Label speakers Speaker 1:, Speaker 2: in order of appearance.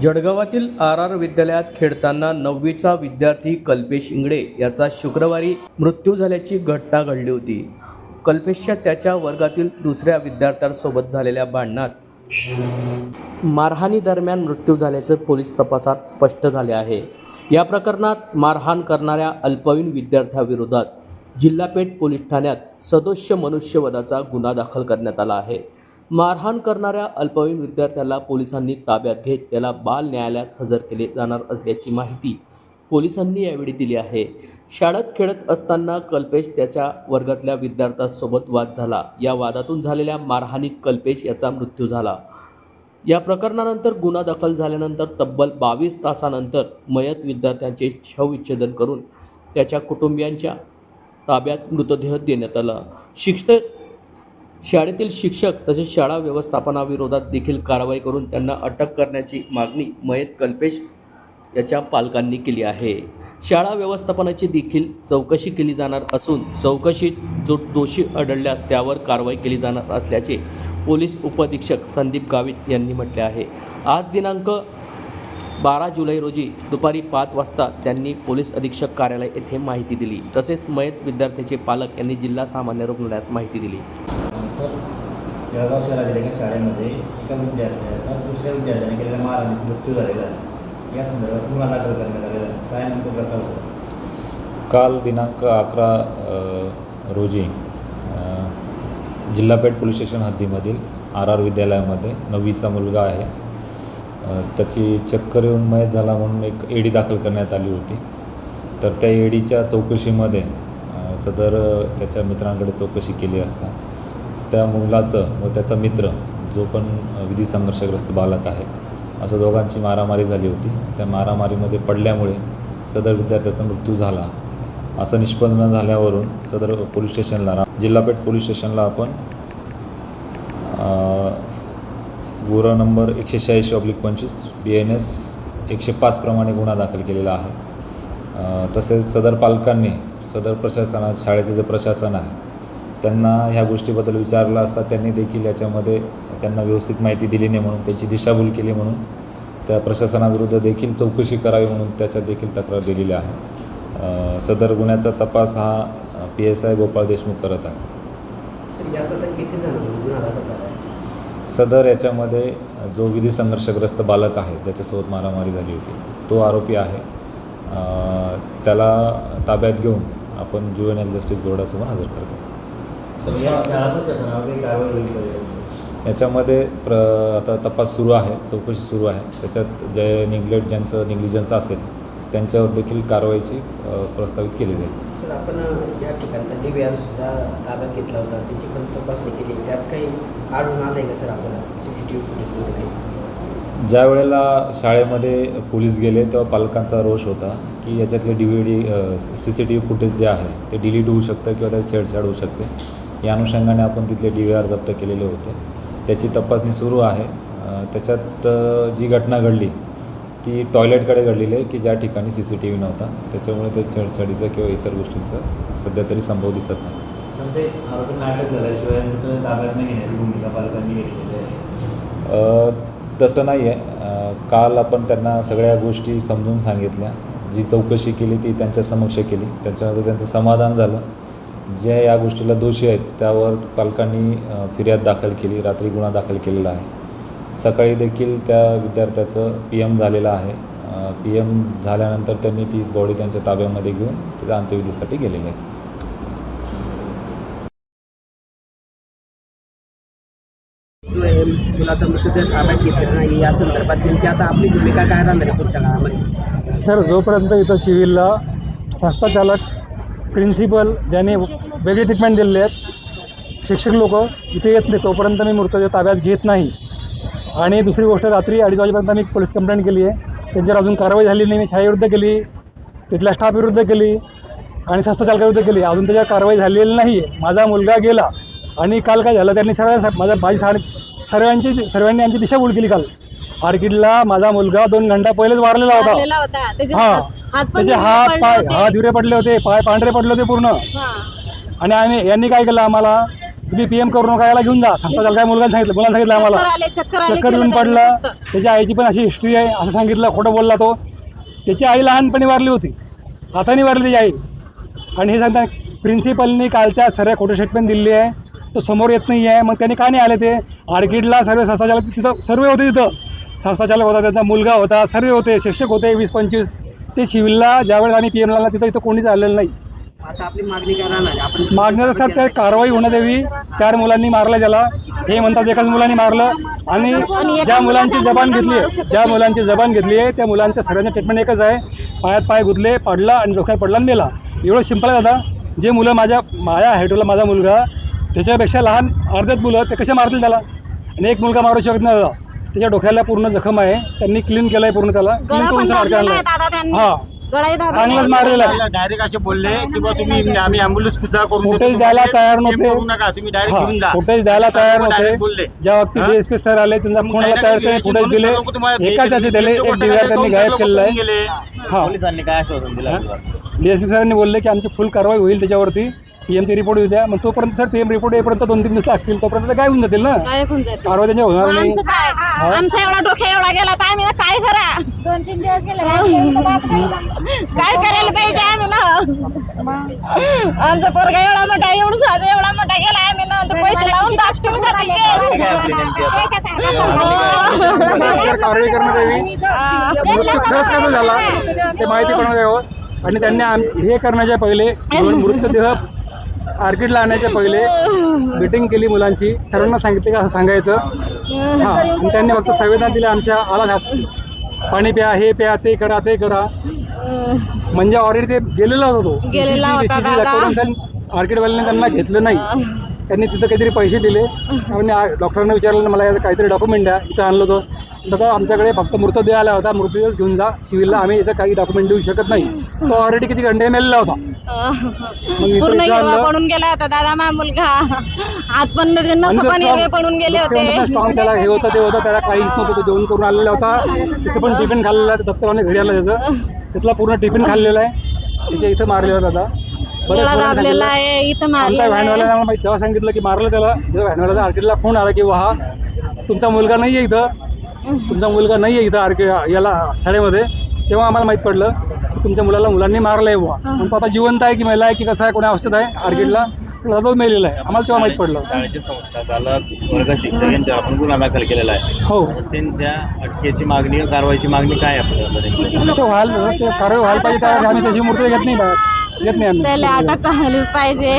Speaker 1: जळगावातील R R विद्यालयात खेळताना नववीचा विद्यार्थी कल्पेश इंगडे याचा शुक्रवारी मृत्यू झाल्याची घटना घडली होती. कल्पेशच्या त्याच्या वर्गातील दुसऱ्या विद्यार्थ्यांसोबत झालेल्या भांडणात मारहाणी दरम्यान मृत्यू झाल्याचं पोलीस तपासात स्पष्ट झाले आहे. या प्रकरणात मारहाण करणाऱ्या अल्पवयीन विद्यार्थ्याविरोधात जिल्हापेठ पोलीस ठाण्यात सदोष्य मनुष्यवधाचा गुन्हा दाखल करण्यात आला आहे. मारहाण करणाऱ्या अल्पवयीन विद्यार्थ्याला पोलिसांनी ताब्यात घेत त्याला बाल न्यायालयात हजर केले जाणार असल्याची माहिती पोलिसांनी यावेळी दिली आहे. शाळेत खेळत असताना कल्पेश त्याच्या वर्गातल्या विद्यार्थ्यांसोबत वाद झाला. या वादातून झालेल्या मारहाणीत कल्पेश याचा मृत्यू झाला. या प्रकरणानंतर गुन्हा दाखल झाल्यानंतर तब्बल बावीस तासानंतर मयत विद्यार्थ्यांचे शवविच्छेदन करून त्याच्या कुटुंबियांच्या ताब्यात मृतदेह देण्यात आला. शिक्षक शाळेतील शिक्षक तसेच शाळा व्यवस्थापनाविरोधात देखील कारवाई करून त्यांना अटक करण्याची मागणी मयत कल्पेश याच्या पालकांनी केली आहे. शाळा व्यवस्थापनाची देखील चौकशी केली जाणार असून चौकशीत जो दोषी आढळल्यास त्यावर कारवाई केली जाणार असल्याचे पोलीस उपअधीक्षक संदीप गावित यांनी म्हटले आहे. आज दिनांक बारा जुलै रोजी दुपारी पाच वाजता त्यांनी पोलीस अधीक्षक कार्यालय येथे माहिती दिली. तसेच मयत विद्यार्थ्याचे पालक यांनी जिल्हा सामान्य रुग्णालयात माहिती दिली.
Speaker 2: सर जळगाव शहरातील एका शाळेमध्ये एका विद्यार्थ्याचा दुसऱ्या विद्यार्थ्याने केलेल्या मारहाणीत मृत्यू झालेला आहे. या संदर्भात गुन्हा दाखल करण्यात आलेला आहे. काय नेमकं प्रकार होता?
Speaker 3: काल दिनांक अकरा रोजी जिल्हापेठ पोलीस स्टेशन हद्दीमधील आर आर विद्यालयामध्ये नववीचा मुलगा आहे. त्याची चक्कर येऊन मयत झाला म्हणून एक एडी दाखल करण्यात आली होती. तर त्या एडीच्या चौकशीमध्ये सदर त्याच्या मित्रांकडे चौकशी केली असता त्या मुलाचं व त्याचा मित्र जो पण विधी संघर्षग्रस्त बालक आहे असं दोघांची मारामारी झाली होती. त्या मारामारीमध्ये पडल्यामुळे सदर विद्यार्थ्याचा मृत्यू झाला. असं निष्पन्न झाल्यावरून सदर पोलीस स्टेशनला जिल्हापेठ पोलीस स्टेशनला आपण गुरा नंबर एकशे शहाऐंशी ऑब्लिक पंचवीस बी एन एस एकशे पाचप्रमाणे गुन्हा दाखल केलेला आहे. तसेच सदर पालकांनी सदर प्रशासनात शाळेचे जे प्रशासन आहे त्यांना ह्या गोष्टीबद्दल विचारलं असता त्यांनी देखील याच्यामध्ये त्यांना व्यवस्थित माहिती दिली नाही म्हणून त्यांची दिशाभूल केली म्हणून त्या प्रशासनाविरुद्ध देखील चौकशी करावी म्हणून त्याच्यात देखील तक्रार दिलेली आहे. सदर गुन्ह्याचा तपास हा P S I Gopal Deshmukh करत आहे.
Speaker 4: सर यात आता किती जण गुन्हा दाखल झाला आहे
Speaker 3: सदर याच्यामध्ये जो विधी संघर्षग्रस्त बालक आहे ज्याच्यासोबत मारामारी झाली होती तो आरोपी आहे. त्याला ताब्यात घेऊन आपण ज्युएनएल जस्टिस बोर्डासमोर हजर करतो.
Speaker 2: याच्यामध्ये?
Speaker 3: प्र आता तपास सुरू आहे चौकशी सुरू आहे. त्याच्यात जे निग्लेक्ट ज्यांचं निग्लिजन्स असेल त्यांच्यावर देखील कारवाईची प्रस्तावित केली जाईल.
Speaker 4: सर आपण या ठिकाणचा सुद्धा ताब्यात घेतला होता. त्याची पण तपासणी केली. त्यात काही आढळून आलं आहे का सर आपल्याला? सी सी टी व्ही फुटेजमध्ये काही?
Speaker 3: ज्या वेळेला शाळेमध्ये पोलीस गेले तेव्हा पालकांचा रोष होता की याच्यातले D V D C C T V footage जे आहे ते डिलीट होऊ शकतं किंवा त्याची छेडछाड होऊ शकते. या अनुषंगाने आपण तिथले डी व्ही आर जप्त केलेले होते. त्याची तपासणी सुरू आहे. त्याच्यात जी घटना घडली ती टॉयलेटकडे घडलेली आहे की ज्या ठिकाणी सी सी टी व्ही नव्हता. त्याच्यामुळे ते छेडछाडीचं किंवा इतर गोष्टींचा सध्या तरी संभव दिसत नाही. तसं नाही आहे. काल आपण त्यांना सगळ्या गोष्टी समजून सांगितल्या. जी चौकशी केली ती त्यांच्या समक्ष केली. त्याच्यानंतर त्यांचं समाधान झालं. जे या गोष्टीला दोषी आहेत त्यावर पालकांनी फिर्याद दाखल केली रात्री गुन्हा दाखल केलेला आहे. सकाळी देखील त्या विद्यार्थ्याचं पी एम झालेलं आहे. पी एम झाल्यानंतर त्यांनी ती बॉडी त्यांच्या ताब्यामध्ये घेऊन त्याच्या अंत्यविधीसाठी गेलेले आहेत.
Speaker 4: जो आहे मुलाचा मृतदेह ताब्यात घेतलेला नाही. या संदर्भात नेमकी आता आपली भूमिका काय राहणार आहे पुढच्या काळामध्ये?
Speaker 5: सर जोपर्यंत इथं सिव्हिलला संस्था चालक प्रिन्सिपल ज्याने वेगळी ट्रीटमेंट दिलेली आहेत. शिक्षक लोक इथे येत नाही तोपर्यंत मी मृतदेह ताब्यात घेत नाही. आणि दुसरी गोष्ट रात्री अडीच वाजेपर्यंत मी पोलीस कंप्लेंट केली आहे. त्यांच्यावर अजून कारवाई झाली नाही मी शाळेविरुद्ध केली तिथल्या स्टाफ विरुद्ध केली आणि संस्था चालकाविरुद्ध केली अजून त्याच्यावर कारवाई झालेली नाही आहे माझा मुलगा गेला आणि काल काय झालं त्यांनी सर्व माझ्या माझी साड सर्वांची सर्वांनी आमची दिशाभूल केली काल. आर्किडला माझा मुलगा दोन घंटा पहिलेच वारलेला होता. हा. त्याचे हात पाय
Speaker 6: होते.
Speaker 5: हिरे पडले होते. पाय पांढरे पडले होते पूर्ण. आणि आम्ही यांनी काय केलं आम्हाला तुम्ही पी एम करू नका याला घेऊन जा. त्याला काय मुलगा सांगितलं मुलांना सांगितलं आम्हाला.
Speaker 6: चक्कर
Speaker 5: येऊन पडलं. त्याच्या आईची पण अशी हिस्ट्री आहे असं सांगितलं खोटं बोलला तो. त्याची आई लहानपणी वारली होती. हाताने वारली त्याची आई. आणि हे सांगता प्रिन्सिपलनी कालच्या सर्व खोटं स्टेटमेंट दिली आहे. तो समोर येत नाही आहे मग त्यांनी का नाही आले ते? आर्किडला सर्व संस्थाचालक तिथं सर्व होते तिथं. संस्थाचालक होता त्याचा मुलगा होता सर्व होते शिक्षक होते वीस पंचवीस. ते सिव्हिलला ज्यावेळेस आम्ही पी एमला तिथं इथं कोणीच आलेलं नाही.
Speaker 4: आता आपली मागणी काय राहणार आहे? आपण
Speaker 5: मागण्याचं सर ते कारवाई होण्यात यावी चार मुलांनी मारलं त्याला हे म्हणतात एकाच मुलांनी मारलं. आणि ज्या मुलांची जबान घेतली आहे ज्या मुलांची जबान घेतली आहे त्या मुलांच्या सर्वांचं ट्रीटमेंट एकच आहे. पायात पाय गुतले पडला आणि डोक्यात पडला आणि मेला. एवढं सिंपल आहे दादा. जे मुलं माझ्या माझ्या हायटोला माझा मुलगा त्याच्यापेक्षा लहान अर्ध्यात मुलं ते कसे मारतील त्याला? आणि एक मुलगा मारू शकत नाही दादा. त्याच्या डोक्याला पूर्ण जखम आहे. त्यांनी क्लीन केलं आहे पूर्ण त्याला. क्लीन
Speaker 6: गळा
Speaker 5: करून
Speaker 6: त्यांनी.
Speaker 5: हां.
Speaker 6: गळाही
Speaker 5: चांगलंच
Speaker 6: आहे.
Speaker 5: मारलेलं आहे.
Speaker 7: डायरेक्ट असे बोलले की बा तुम्ही आम्ही अँब्युलन्स सुद्धा करून देतो.
Speaker 5: फुटेज
Speaker 7: तुम्हाला.
Speaker 5: द्यायला तयार नव्हते.
Speaker 7: करू नका. तुम्ही डायरेक्ट घेऊन जा.
Speaker 5: हा, फुटेज द्यायला तयार
Speaker 7: direct बोलले.
Speaker 5: नव्हते ज्या वक्ती
Speaker 7: हा?
Speaker 5: डीएसपी सर आले त्यांचा
Speaker 7: मग direct
Speaker 5: फुटेज दिले.
Speaker 7: लोकं तुम्हाला
Speaker 5: एकाच याचे दिले एक
Speaker 7: त्यांचे
Speaker 5: डीआर त्यांनी गायब केलेलं
Speaker 7: गेले.
Speaker 5: आहे. हा.
Speaker 2: पोलिसांनी काय आश्वासन दिलं
Speaker 5: डीएसपी सरांनी बोलले की आमची फुल कारवाई होईल त्याच्यावरती. पीएमची रिपोर्ट येऊ द्या. मग तोपर्यंत सर पीएम रिपोर्ट येईपर्यंत दोन तीन दिवस लागतील. तोपर्यंत ते गायब होऊन जातील ना?
Speaker 6: गायब होऊन जाते.
Speaker 5: कारवाई त्यांच्या होणार नाही.
Speaker 6: आमचं काय आमचा एवढा डोक्या एवढा गेला तर आम्ही ना काय करा?
Speaker 8: दोन तीन दिवस गेले
Speaker 6: काय करायला पाहिजे आम्ही ना? आमचा पोरगा एवढा मोठा एवढं साधं एवढा मोठा गेला आम्ही ना तर पैसे लावून दाखवून
Speaker 5: कारवाई करण्यात यावी.
Speaker 6: हा.
Speaker 5: झाला? ते माहिती करण्यात यावं आणि त्यांनी हे करण्याच्या पहिले मृतदेह आर्किडला आणण्याच्या पहिले मिटिंग केली मुलांची. सर्वांना सांगितले का असं सांगायचं. हां आणि त्यांनी फक्त संवेदना दिल्या आमच्या आला घास पाणी प्या हे प्या ते करा ते करा. म्हणजे ऑलरेडी ते गेलेला होता. आर्किडवाल्यांनी त्यांना घेतलं नाही. त्यांनी तिथं काहीतरी पैसे दिले. आणि डॉक्टरांना विचारलं मला काहीतरी डॉक्युमेंट द्या. इथं आणलं होतं. दादा आमच्याकडे फक्त मृतदेह आला होता. मृतदेह घेऊन जा. सिव्हिलला आम्ही याचं काही डॉक्युमेंट देऊ शकत नाही. तो ऑलरेडी किती घंटे मेलेला होता. मग इथं
Speaker 6: पूर्ण
Speaker 5: इथं
Speaker 6: हिरवा
Speaker 5: आणलं.
Speaker 6: पडून गेला होता दादा मा मुलगा. हात पण नख पण हिरवे पडून गेले होते.
Speaker 5: स्ट्रॉंग त्याला हे होतं ते होतं. त्याला काहीच नव्हतं तो जेवण करून आलेला होता. तिथे पण टिफिन खाल्लेला आहे. घरी आला त्याचं. तिथला पूर्ण टिफिन खाल्लेला आहे. त्याच्या इथं मारलेला
Speaker 6: गळा दाबलेला
Speaker 5: सांगितलं.
Speaker 6: आहे. इथं
Speaker 5: आमचा
Speaker 6: मारलेला
Speaker 5: व्हॅनवाल्याने
Speaker 6: आहे.
Speaker 5: आम्हाला माहिती तेव्हा सांगितलं की मारलं त्याला. व्हॅनवाल्याचा आर्किडला फोन आला की हा तुमचा मुलगा नाही आहे इथं. तुमचा मुलगा नाही आहे इथं आर्किड याला शाळेमध्ये तेव्हा आम्हाला माहीत पडलं की तुमच्या मुलाला मुलांनी मारलं आहे बुवा आणि तो आता जिवंत आहे की मेला आहे की कसं आहे कोणी औषध आहे आर्किडला तो मेलेला आहे. आम्हाला तेव्हा माहीत पडलं.
Speaker 2: शाळेचे संस्था चालक वर्ग शिक्षक यांच्यावर आपण गुन्हा दाखल केलेला आहे.
Speaker 5: हो.
Speaker 2: त्यांच्या अटकेची मागणी कारवाईची मागणी काय आहे आपल्याला
Speaker 5: ते व्हायला ते कारवाई व्हायला पाहिजे त्यावेळेस आम्ही त्याची मूर्ती घेत नाही बाहेर. घेत नाही आम्ही.
Speaker 6: त्याला अटक पाहिजे.